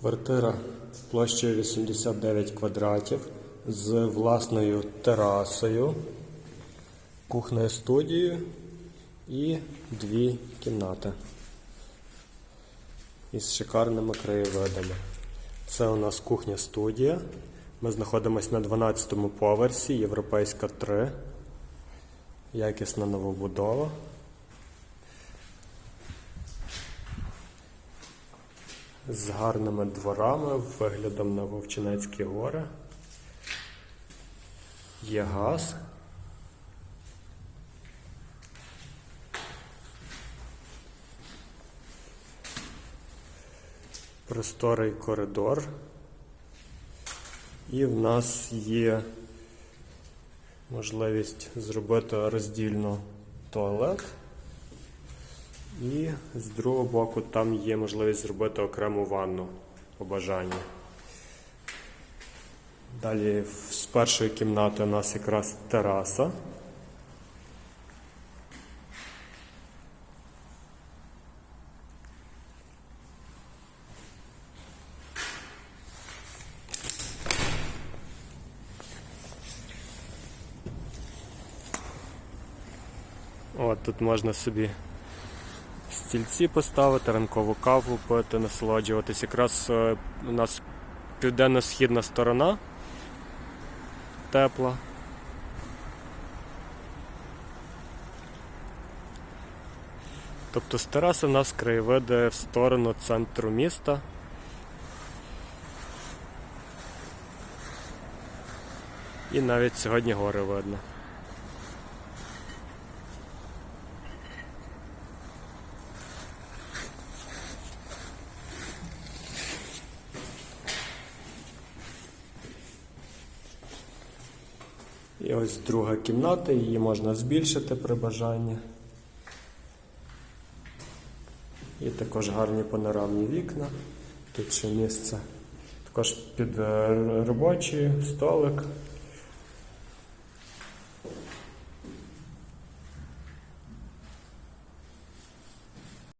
Квартира площею 89 квадратів з власною терасою, кухнею студією і дві кімнати із шикарними краєвидами. Це у нас кухня студія. Ми знаходимося на 12-му поверсі, Європейська 3. Якісна новобудова. З гарними дворами, виглядом на Вовчинецькі гори. Є газ. Просторий коридор. І в нас є можливість зробити роздільно туалет. І з другого боку там є можливість зробити окрему ванну по бажанню. Далі з першої кімнати у нас якраз тераса. От тут можна собі стільці поставити, ранкову каву пити, насолоджуватись. Якраз е, у нас південно-східна сторона тепла. Тобто з тераси у нас краєвиди в сторону центру міста. І навіть сьогодні гори видно. І ось друга кімната, її можна збільшити при бажанні. І також гарні панорамні вікна. Тут ще місце. Також під е, робочий столик,